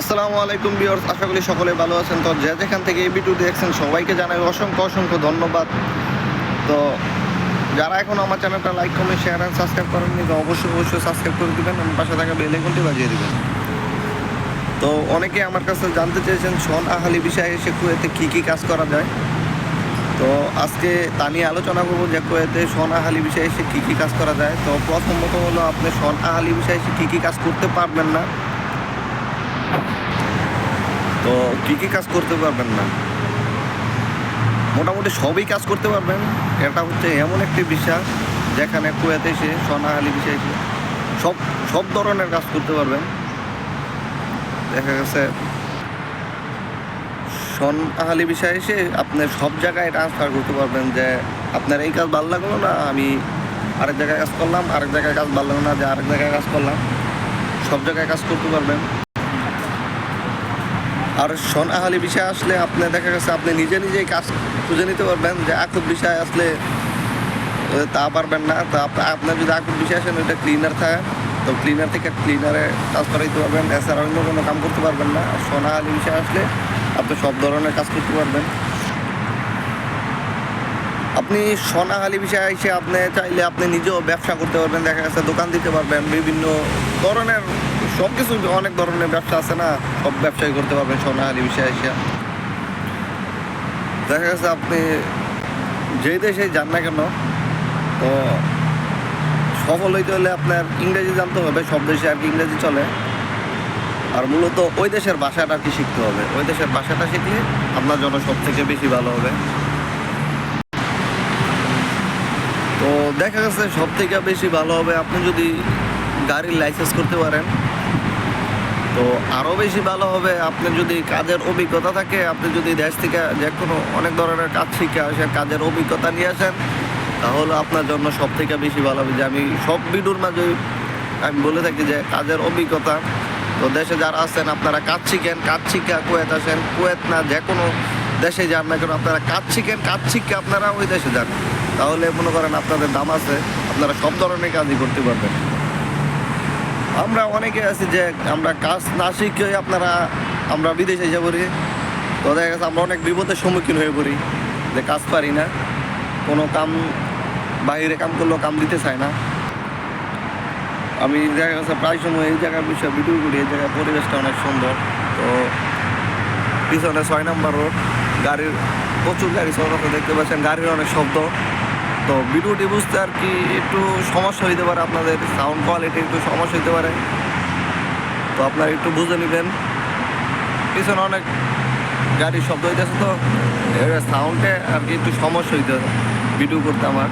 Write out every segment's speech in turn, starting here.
আসসালামু আলাইকুম বিয়র্স আশা করি সকলে ভালো আছেন। তো যে যেখান থেকে এই ভিডিও দেখছেন, সবাইকে জানাই অসংখ্য অসংখ্য ধন্যবাদ। তো যারা এখন আমার চ্যানেলটা like, comment share and subscribe করেননি, তো অবশ্যই অবশ্যই সাবস্ক্রাইব করে দিবেন এবং পাশে থাকা বেল আইকনটি বাজিয়ে দেবেন। তো অনেকে আমার কাছে জানতে চেয়েছেন, শন আহালি বিষয়ে এসে কুয়েতে কী কী কাজ করা যায়? তো আজকে তা নিয়ে আলোচনা করব যে কুয়েতে শন আহালি বিষয়ে এসে কী কী কাজ করা যায়। তো প্রথমত হলো আপনি শন আহালি বিষয়ে এসে কী কী কাজ করতে পারবেন না তো কী কী কাজ করতে পারবেন না? মোটামুটি সবই কাজ করতে পারবেন। এটা হচ্ছে এমন একটি বিষয়, যেখানে কুয়েতে এসে, সোনাহালি বিষয় এসে সব সব ধরনের কাজ করতে পারবেন। দেখা গেছে, সোনাহালি বিষয় এসে আপনি সব জায়গায় ট্রান্সফার করতে পারবেন যে আপনার এই কাজ ভালো লাগল না, আমি আরেক জায়গায় কাজ করলাম, আরেক জায়গায় কাজ ভালো লাগল না, যে আরেক জায়গায় কাজ করলাম। সব জায়গায় কাজ করতে পারবেন। আর আহালি, বিষয় আসলে আপনি দেখা গেছে, আপনি নিজে নিজেই কাজ খুঁজে নিতে পারবেন যে আকুত বিষয় আসলে তা পারবেন না। তো আপ- আপনার যদি আকুত বিষয় আসেন ওইটা ক্লিনার থাকে। তো ক্লিনার থেকে ক্লিনারে কাজ করাইতে পারবেন। এছাড়া অন্য কোনো কাম করতে পারবেন না। আর সোনা বিষয় আসলে আপনি সব ধরনের কাজ করতে পারবেন। আপনি সোনাহালি বিষয়ে এসে আপনি চাইলে আপনি নিজেও ব্যবসা করতে পারবেন। দেখা গেছে দোকান দিতে পারবেন। বিভিন্ন ধরনের সব কিছু অনেক ধরনের ব্যবসা আছে না? সব ব্যবসাই করতে পারবেন সোনাহালি বিষয়ে এসে দেখা গেছে আপনি যেই দেশেই যান না কেন, তো সফল হইতে হলে আপনার ইংরেজি জানতে হবে, সব দেশে আর কি ইংরেজি চলে। আর মূলত ওই দেশের ভাষাটা কি শিখতে হবে। ওই দেশের ভাষাটা শিখলে আপনার জন্য সব থেকে বেশি ভালো হবে। তো দেখা গেছে সব থেকে বেশি ভালো হবে, আপনি যদি গাড়ির লাইসেন্স করতে পারেন। তো আরও বেশি ভালো হবে আপনি যদি কাজের অভিজ্ঞতা থাকে, আপনি যদি দেশ থেকে যে কোনো অনেক ধরনের কাজ শিখে আসেন, কাজের অভিজ্ঞতা নিয়ে আসেন, তাহলে আপনার জন্য সব থেকে বেশি ভালো হবে। যে আমি সব ভিডিওর মাঝে আমি বলে থাকি যে কাজের অভিজ্ঞতা, তো দেশে যারা আছেন, আপনারা কাজ শিখেন, কাজ শিক্ষা কুয়েত আসেন, কুয়েত না যে কোনো দেশে যান না কেন, আপনারা কাজ শিখেন, কাজ শিখে আপনারা ওই দেশে যান। তাহলে মনে করেন আপনাদের দাম আছে, আপনারা সব ধরনের কাজই করতে পারবেন। আমরা অনেকে আছি যে আমরা কাজ না শিখে আপনারা আমরা বিদেশে যাব পড়ি। তো দেখা গেছে আমরা অনেক বিপদের সম্মুখীন হয়ে পড়ি যে কাজ পারি না। কোনো কাম বাইরে কাম করলেও কাম দিতে চায় না। আমি দেখা গেছে প্রায় সময় এই জায়গার বিষয়ে ভিডিও করি, এই জায়গার পরিবেশটা অনেক সুন্দর। তো পিছনে ছয় নম্বর রোড, গাড়ির প্রচুর গাড়ি চলাচল দেখতে পাচ্ছেন। গাড়ির অনেক শব্দ। তো ভিডিওটি বুঝতে আর কি একটু সমস্যা হইতে পারে আপনাদের সাউন্ড কোয়ালিটি একটু সমস্যা হইতে পারে। তো আপনারা একটু বুঝে নেবেন। পিছনে অনেক গাড়ির শব্দ হইতেছে তো এবার সাউন্ডে আর কি একটু সমস্যা হইতে ভিডিও করতে আমার।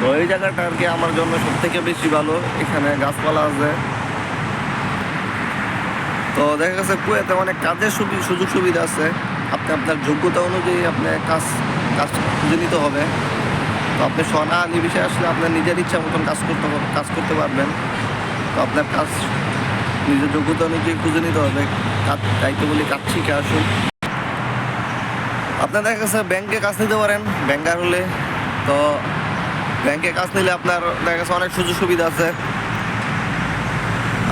তো এই জায়গাটা আর কি আমার জন্য সব থেকে বেশি ভালো, এখানে গাছপালা আছে। তো দেখা গেছে কুয়েতে অনেক কাজের সুযোগ সুবিধা আছে। আপনি আপনার যোগ্যতা অনুযায়ী আপনি কাজ কাজ খুঁজে নিতে হবে। তো আপনি সোনা বিষয়ে আসলে আপনার নিজের ইচ্ছা মতন কাজ করতে কাজ করতে পারবেন। তো আপনার কাজ নিজের যোগ্যতা অনুযায়ী খুঁজে নিতে হবে। দায়িত্ব বলি কাজ শিখে আসুন। আপনার দেখা গেছে ব্যাংকে কাজ নিতে পারেন। ব্যাংকার হলে তো ব্যাংকে কাজ নিলে আপনার দেখা গেছে অনেক সুযোগ সুবিধা আছে।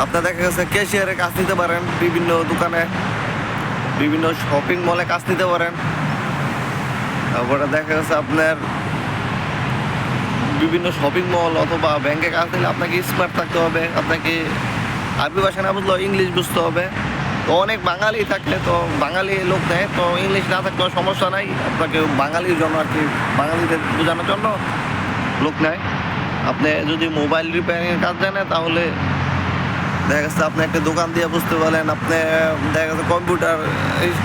আপনার দেখা গেছে ক্যাশিয়ারে কাজ নিতে পারেন বিভিন্ন দোকানে, বিভিন্ন শপিং মলে কাজ নিতে পারেন। তারপরে দেখা গেছে আপনার বিভিন্ন শপিং মল অথবা ব্যাংকে কাজ নিলে আপনাকে স্মার্ট থাকতে হবে, আপনাকে আরবি ভাষা না বুঝলেও ইংলিশ বুঝতে হবে। তো অনেক বাঙালি থাকলে তো বাঙালি লোক নেয় তো ইংলিশ না থাকলেও সমস্যা নাই, আপনাকে বাঙালির জন্য আর কি, বাঙালিদের বোঝানোর জন্য লোক নেয়। আপনি যদি মোবাইল রিপেয়ারিংয়ের কাজ জানেন, তাহলে দেখা গেছে আপনি একটা দোকান দিয়ে বুঝতে পারেন আপনি দেখা গেছে কম্পিউটার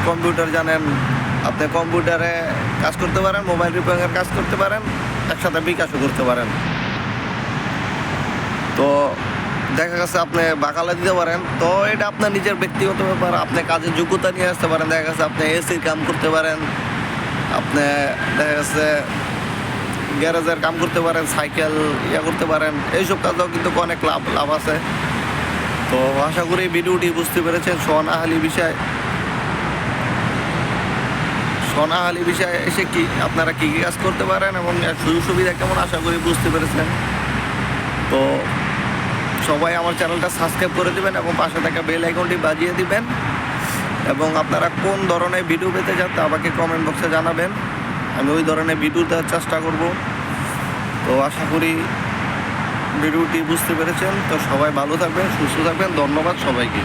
কম্পিউটার জানেন, আপনি কম্পিউটারে কাজ করতে পারেন মোবাইল রিপেয়ারিংয়ের কাজ করতে পারেন। একসাথে বিকাশও করতে পারেন। তো দেখা গেছে আপনি বাকালা দিতে পারেন। তো এটা আপনার নিজের ব্যক্তিগত ব্যাপার, আপনি কাজে যোগ্যতা নিয়ে আসতে পারেন, দেখা গেছে আপনি এসির কাম করতে পারেন, আপনি দেখা গেছে গ্যারেজের কাম করতে পারেন, সাইকেল ইয়া করতে পারেন, এইসব কাজেও কিন্তু অনেক লাভ লাভ আছে। তো আশা করি ভিডিওটি বুঝতে পেরেছেন সোনাহালি বিষয়। সোনাহালি বিষয়ে এসে কি আপনারা কী কী কাজ করতে পারেন এবং সুযোগ সুবিধা কেমন আশা করি বুঝতে পেরেছেন। তো সবাই আমার চ্যানেলটা সাবস্ক্রাইব করে দিবেন এবং পাশে থাকা বেল আইকনটি বাজিয়ে দিবেন এবং আপনারা কোন ধরনের ভিডিও পেতে চান তা আমাকে কমেন্ট বক্সে জানাবেন। আমি ওই ধরনের ভিডিও দেওয়ার চেষ্টা করব। তো আশা করি ভিডিওটি বুঝতে পেরেছেন। তো সবাই ভালো থাকবেন, সুস্থ থাকবেন। ধন্যবাদ সবাইকে।